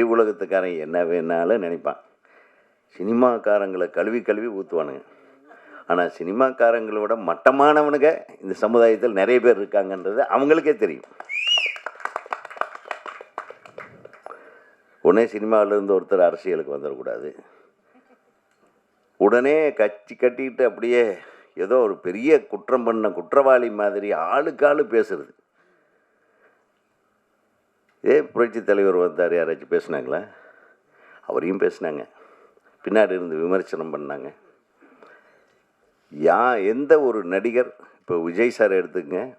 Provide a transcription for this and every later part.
வெளி உலகத்துக்காரன் என்ன வேணாலும் நினைப்பான். சினிமாக்காரங்களை கழுவி கழுவி ஊற்றுவானுங்க ஆனால் சினிமாக்காரங்களோட மட்டமானவனுங்க இந்த சமுதாயத்தில் நிறைய பேர் இருக்காங்கன்றது அவங்களுக்கே தெரியும். உடனே சினிமாவிலேருந்து ஒருத்தர் அரசியலுக்கு வந்துடக்கூடாது உடனே கட்சி கட்டிக்கிட்டு அப்படியே ஏதோ ஒரு பெரிய குற்றம் பண்ண குற்றவாளி மாதிரி ஆளுக்கு ஆளு பேசுறது. ஏ புரட்சி தலைவர் வந்தார் யாராச்சும் பேசுனாங்களா? அவரையும் பேசுனாங்க. பின்னாடி இருந்து விமர்சனம் பண்ணாங்க. யா எந்த ஒரு நடிகர் இப்போ விஜய் சார் எடுத்துங்க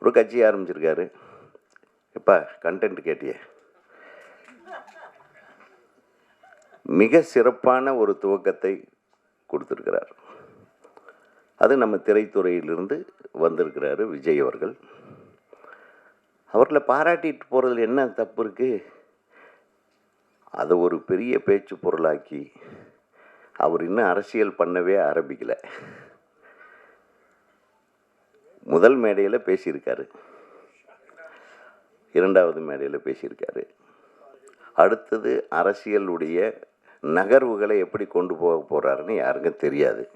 ஒரு கட்சி ஆரம்பிச்சிருக்காரு. எப்பா கண்டென்ட் கேட்டியே. மிக சிறப்பான ஒரு துவக்கத்தை கொடுத்துருக்கிறார். அது நம்ம திரைத்துறையிலிருந்து வந்திருக்கிறாரு விஜய் அவர்கள். அவர்களை பாராட்டிட்டு போகிறதுல என்ன தப்பு இருக்குது அதை ஒரு பெரிய பேச்சு பொருளாக்கி அவர் இன்னும் அரசியல் பண்ணவே ஆரம்பிக்கலை. முதல் மேடையில் பேசியிருக்காரு. இரண்டாவது மேடையில் பேசியிருக்காரு. அடுத்தது அரசியலுடைய நகர்வுகளை எப்படி கொண்டு போக போகிறாருன்னு யாருக்கும் தெரியாது.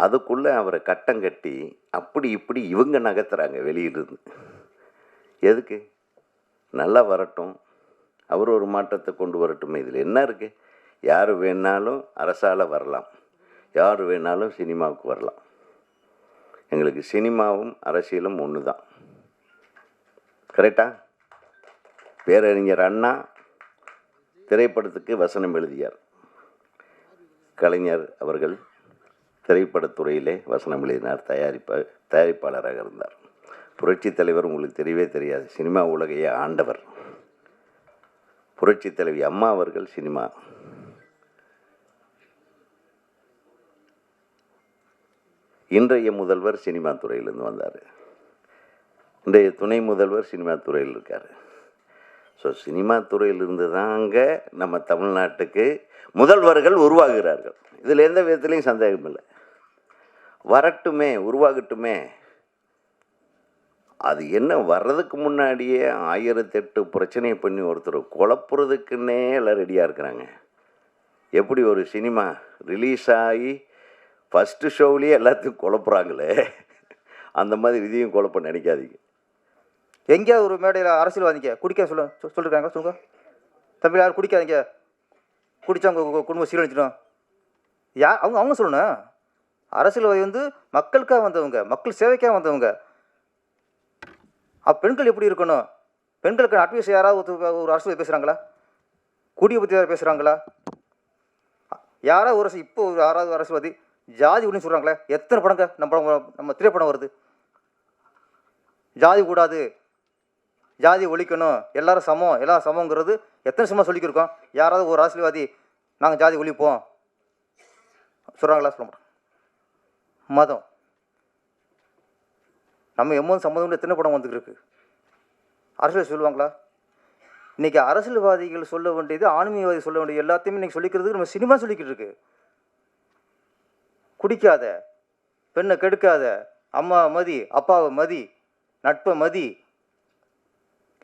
அதுக்குள்ளே அவரை கட்டம் கட்டி அப்படி இப்படி இவங்க நகர்த்துறாங்க வெளியிலிருந்து. எதுக்கு? நல்லா வரட்டும். அவர் ஒரு மாற்றத்தை கொண்டு வரட்டும் இதில். என்ன இருக்குது யார் வேணாலும் அரசால் வரலாம். யார் வேணாலும் சினிமாவுக்கு வரலாம். எங்களுக்கு சினிமாவும் அரசியலும் ஒன்று தான். கரெக்டா? பேரறிஞர் அண்ணா திரைப்படத்துக்கு வசனம் எழுதியார். கலைஞர் அவர்கள். திரைப்படத்துறையிலே வசனம் எழுதினார் தயாரிப்ப தயாரிப்பாளராக இருந்தார். புரட்சித் தலைவர் உங்களுக்கு தெரியவே தெரியாது சினிமா உலகையே ஆண்டவர். புரட்சித் தலைவி அம்மா அவர்கள் சினிமா. இன்றைய முதல்வர் சினிமா துறையிலேருந்து வந்தார். இன்றைய துணை முதல்வர் சினிமா துறையில் இருக்கார். ஸோ சினிமா துறையிலிருந்து தாங்க நம்ம தமிழ்நாட்டுக்கு முதல்வர்கள் உருவாகிறார்கள். இதில் எந்த விதத்துலேயும் சந்தேகம் இல்லை வரட்டுமே உருவாகட்டுமே. அது என்ன வர்றதுக்கு முன்னாடியே ஆயிரத்தெட்டு பிரச்சனையை பண்ணி ஒருத்தர் குழப்புறதுக்குன்னே எல்லாம் ரெடியாக இருக்கிறாங்க. எப்படி ஒரு சினிமா ரிலீஸ் ஆகி ஃபஸ்ட்டு ஷோவிலேயே எல்லாத்தையும் குழப்புறாங்களே. அந்த மாதிரி இதையும் குழப்ப நினைக்காதீங்க. எங்கேயாவது ஒரு மேடையில் அரசியல்வாதிங்க குடிக்க சொல்ல சொ- சொல்லிருக்காங்க சொல்லுங்க. தம்பி யாரும் குடிக்காதீங்க. குடிச்சா குடும்பம் சீரழிச்சிடும் யா அவங்க அவங்க சொல்லணும். அரசியல்வாதி வந்து மக்களுக்காக வந்தவங்க மக்கள் சேவைக்காக வந்தவங்க. அப்போ பெண்கள் எப்படி இருக்கணும்? பெண்களுக்கு அட்வைஸ் யாராவது ஒருத்தர் ஒரு அரசியல் பேசுகிறாங்களா குடியை பற்றி யாராவது பேசுகிறாங்களா யாராவது ஒரு அரசு- இப்போ ஒரு யாராவது அரசியல்வாதி ஜாதி ஒன்று சொல்கிறாங்களே எத்தனை படங்க நம்ம நம்ம திரைப்படம் வருது? ஜாதி கூடாது. ஜாதி ஒழிக்கணும். எல்லாரும் சமம். எல்லாரும் சமங்கிறது எத்தனை சமம் சொல்லிக்கிருக்கோம் யாராவது ஒரு அரசியல்வாதி நாங்கள் ஜாதி ஒழிப்போம். சொல்கிறாங்களா சொல்ல மாட்டோம். மதம். நம்ம எம்மோது சம்மதம் எத்தனை படம் வந்துருக்கு அரசியல் சொல்லுவாங்களா? இன்றைக்கி அரசியல்வாதிகள் சொல்ல வேண்டியது ஆன்மீகவாதி சொல்ல வேண்டியது எல்லாத்தையுமே இன்றைக்கி சொல்லிக்கிறதுக்கு நம்ம சினிமா சொல்லிக்கிட்டு இருக்கு. குடிக்காத பெண்ணை கெடுக்காத அம்மா மதி அப்பாவை மதி நட்பை மதி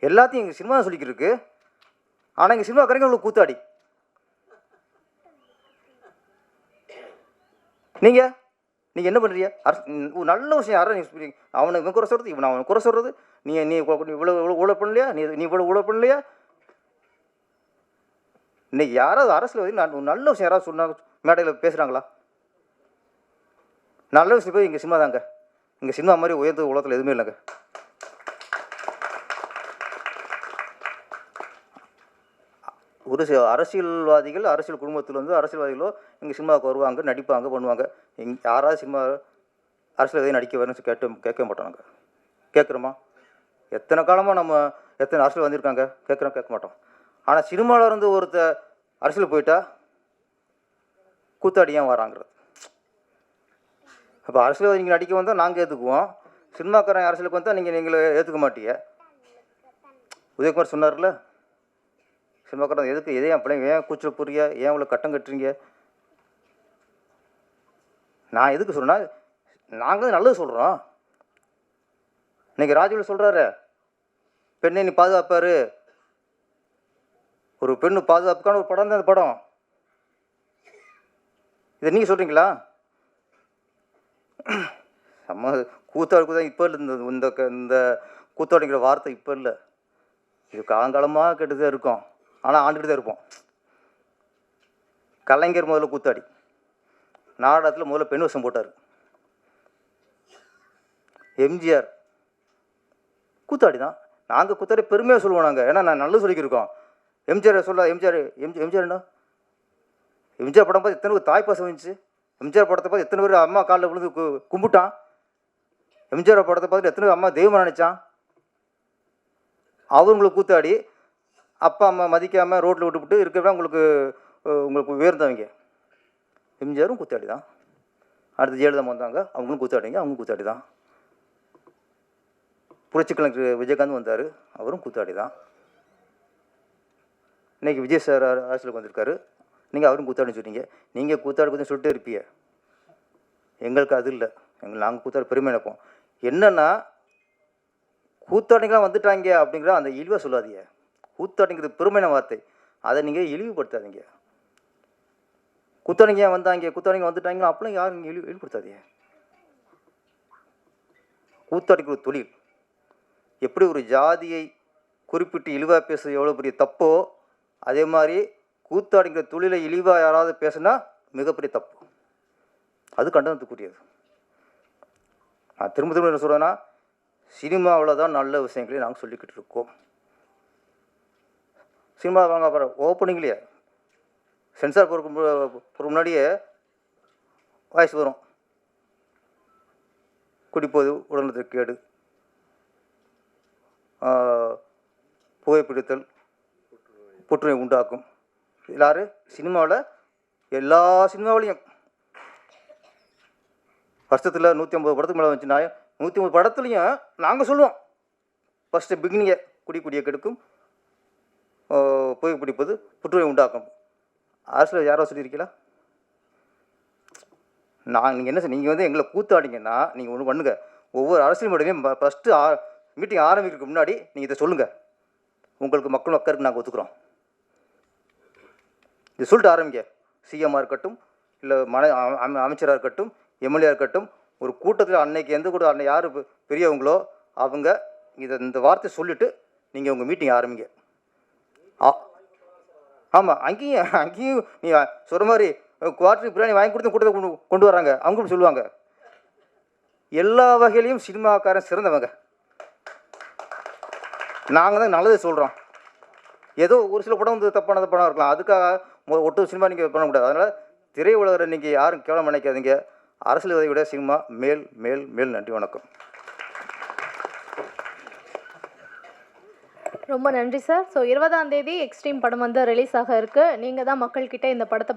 எல்லாத்தையும் எங்கள் சினிமா சொல்லிக்கிட்டு இருக்கு. ஆனால் எங்கள் சினிமாக்காரங்க உங்களுக்கு கூத்தாடி. நீங்கள் நீங்கள் என்ன பண்ணுறியா அரசு நல்ல விஷயம் யாரும் நீ அவனை இவன் குறை சொல்கிறது இவன் அவனை குறை சொல்கிறது நீ நீ இவ்வளோ இவ்வளோ ஊழல் பண்ணலையா? நீ நீ இவ்வளோ ஊழல் பண்ணலையா? இன்னைக்கு யாராவது அரசியல் நான் நல்ல விஷயம் யாராவது சொன்னாங்க மேடையில் பேசுகிறாங்களா நல்ல விஷயம் போய் இங்கே சினிமா தாங்க. இங்கே சினிமா மாதிரி உயர்ந்த உலகத்தில் எதுவுமே இல்லைங்க. ஒரு சில அரசியல்வாதிகள் அரசியல் குடும்பத்தில் வந்து அரசியல்வாதிகளோ இங்கே சினிமாவுக்கு வருவாங்க நடிப்பாங்க பண்ணுவாங்க. இங் யாராவது சினிமா அரசியல்வாதி நடிக்க வரணும்னு கேட்டு கேட்க மாட்டோம் நாங்கள் கேட்குறோமா? எத்தனை காலமாக நம்ம எத்தனை அரசியல் வந்திருக்காங்க? கேட்குறோம் கேட்க மாட்டோம். ஆனால் சினிமாவில் இருந்து ஒருத்த அரசியல் போயிட்டா கூத்தாடி ஏன் வராங்கிறது? அப்போ அரசியல்வாதி நீங்கள் நடிக்க வந்தால் நாங்கள் ஏற்றுக்குவோம் சினிமாக்காரன் அரசியலுக்கு வந்தால் நீங்கள் நீங்களே ஏற்றுக்க மாட்டீங்க உதயகுமார் சொன்னார்ல? சினிமாக்காரன் எதுக்கு? எதே என் பிள்ளைங்க? ஏன் கூச்சல் போடுறீங்க ஏன் இவ்வளோ கட்டம் கட்டுறீங்க? நான் எதுக்கு சொல்கிறேன்னா நாங்கள் நல்லது சொல்கிறோம் இன்றைக்கி ராஜுவில் சொல்கிறாரு பெண்ணை நீ பாதுகாப்பாரு. ஒரு பெண்ணு பாதுகாப்புக்கான ஒரு படம் தான் அந்த படம். இதை நீங்கள் சொல்கிறீங்களா செம்ம கூத்தாடு தான் இப்போ இல்லை இந்த இந்த க- இந்த கூத்தாடிங்கிற வார்த்தை இப்போ இல்லை. இது காலங்காலமாக கேட்டு தான் இருக்கும். ஆனால் ஆண்டுகிட்டு தான் இருப்போம். கலைஞர் முதல்ல கூத்தாடி. நாடகத்தில் முதல்ல பெண் வசம் போட்டார். எம்ஜிஆர். கூத்தாடி தான் நாங்கள் கூத்தாடி பெருமையாக சொல்லுவோம் நாங்கள் ஏன்னா நான் நல்லது சொல்லிக்கிருக்கோம். எம்ஜிஆர் சொல்ல எம்ஜிஆர் எம்ஜி எம்ஜிஆர் என்ன? எம்ஜிஆர் படம் பார்த்து எத்தனை பேர் தாய் பாசம் வந்துச்சு? எம்ஜிஆர் படத்தை பார்த்து எத்தனை பேர் அம்மா காலில் விழுந்து கும்பிட்டான்? எம்ஜிஆர் படத்தை பார்த்துட்டு எத்தனை பேர் அம்மா தெய்வம் நினச்சான்? அவங்களுக்கு கூத்தாடி அப்பா அம்மா மதிக்காமல் ரோட்டில் விட்டுவிட்டு இருக்கிறவங்க உங்களுக்கு உங்களுக்கு உயர்ந்தவங்க. எம்ஜிஆரும் கூத்தாடி தான் அடுத்து ஜெயலலிதா வந்தாங்க. அவங்களும் கூத்தாடிங்க. அவங்களும் கூத்தாடி தான் புரட்சிக்கலைஞர் விஜயகாந்த் வந்தார். அவரும் கூத்தாடி தான் இன்றைக்கி விஜய் சார் அரசியலுக்கு வந்திருக்காரு. நீங்கள் அவரும் கூத்தாடின்னு சொன்னீங்க நீங்கள் கூத்தாடி கொஞ்சம் சொல்லிட்டே இருப்பீங்க. எங்களுக்கு அது இல்லை. எங்கள் நாங்கள் கூத்தாடி பெருமை நினைப்போம் என்னென்னா கூத்தாடிங்களாம் வந்துட்டாங்க அப்படிங்கிற அந்த இழிவாக சொல்லாதீங்க. கூத்தாடிங்கிறது பெருமையான வார்த்தை. அதை நீங்கள் இழிவுபடுத்தாதீங்க. கூத்தாடிங்க வந்தாங்க? கூத்தாடிங்க வந்துட்டாங்களோ? அப்பெல்லாம் யாரும் நீங்கள் இழிவு இழிவுபடுத்தாதீங்க. கூத்தாடிங்கிற ஒரு தொழில். எப்படி ஒரு ஜாதியை குறிப்பிட்டு இழிவாக பேசுறது எவ்வளோ பெரிய தப்போ அதே மாதிரி கூத்தாடிங்கிற தொழிலை இழிவாக யாராவது பேசுனா மிகப்பெரிய தப்பு. அது கண்டனத்துக்குரியது. நான் திரும்ப திரும்ப என்ன சொல்கிறேன்னா சினிமாவில் தான் நல்ல விஷயங்களையும் நாங்கள் சொல்லிக்கிட்டு இருக்கோம். சினிமா வாங்க அப்புறம் ஓப்பனிங்லேயே சென்சார் போகிறக்கு முன்னாடியே வாய்ஸ் வரும். குடிப்போது உடல்நலத்துக்கு கேடு. புகைப்பிடித்தல் புற்றுநோய் உண்டாக்கும். எல்லாரும் சினிமாவில் எல்லா சினிமாவிலையும். வருஷத்தில் நூற்றி ஐம்பது படத்துக்கு மேலே வந்துச்சுன்னா நூற்றி ஐம்பது படத்துலையும் நாங்கள் சொல்லுவோம். ஃபஸ்ட்டு பிகினிங்கை குடி குடியை கெடுக்கும். புகைப்பிடிப்பது புற்றுநோய் உண்டாக்கும். அரசில் யாரோ சொல்லியிருக்கீங்களா நான் நீங்கள் என்ன நீங்கள் வந்து எங்களை கூத்தாடிங்கன்னா நீங்கள் ஒன்று பண்ணுங்கள் ஒவ்வொரு அரசியல் மேடையும் ஃபஸ்ட்டு ஆ மீட்டிங் ஆரம்பிக்கிறதுக்கு முன்னாடி நீங்கள் இதை சொல்லுங்கள் உங்களுக்கு மக்கள் மக்களுக்கு நாங்கள் ஒத்துக்கிறோம். இது சொல்லிட்டு ஆரம்பிங்க. சிஎம்மாக இருக்கட்டும் இல்லை மன அமை அமைச்சராக இருக்கட்டும் எம்எல்ஏ இருக்கட்டும் ஒரு கூட்டத்தில் அன்னைக்கு எந்த கூட அன்னை யார் பெரியவங்களோ அவங்க இதை இந்த வார்த்தை சொல்லிவிட்டு நீங்கள் உங்கள் மீட்டிங் ஆரம்பிங்க. ஆ. ஆமாம் அங்கேயும் அங்கேயும் நீ சொல்கிற மாதிரி குவார்டர் பிரியாணி வாங்கி கொடுத்து கூட்டத்தை கொண்டு கொண்டு வராங்க அவங்களும் சொல்லுவாங்க. எல்லா வகையிலையும் சினிமாக்காரன் சிறந்தவங்க. நாங்கள் தான் நல்லதை சொல்கிறோம் ஏதோ ஒரு சில படம் வந்து தப்பானது படம் இருக்கலாம். அதுக்காக ஒட்டு சினிமா நீங்கள் பண்ண முடியாது அதனால் திரையுலகரை நீங்கள் யாரும் கேவலம் நினைக்காதீங்க. அரசியல் விட சினிமா மேல் மேல் மேல் நன்றி வணக்கம். ரொம்ப நன்றி சார். ஸோ இருபதாம் தேதி எக்ஸ்ட்ரீம் படம் வந்து ரிலீஸ் ஆக இருக்கு. நீங்கள் தான் மக்கள்கிட்ட இந்த படத்தை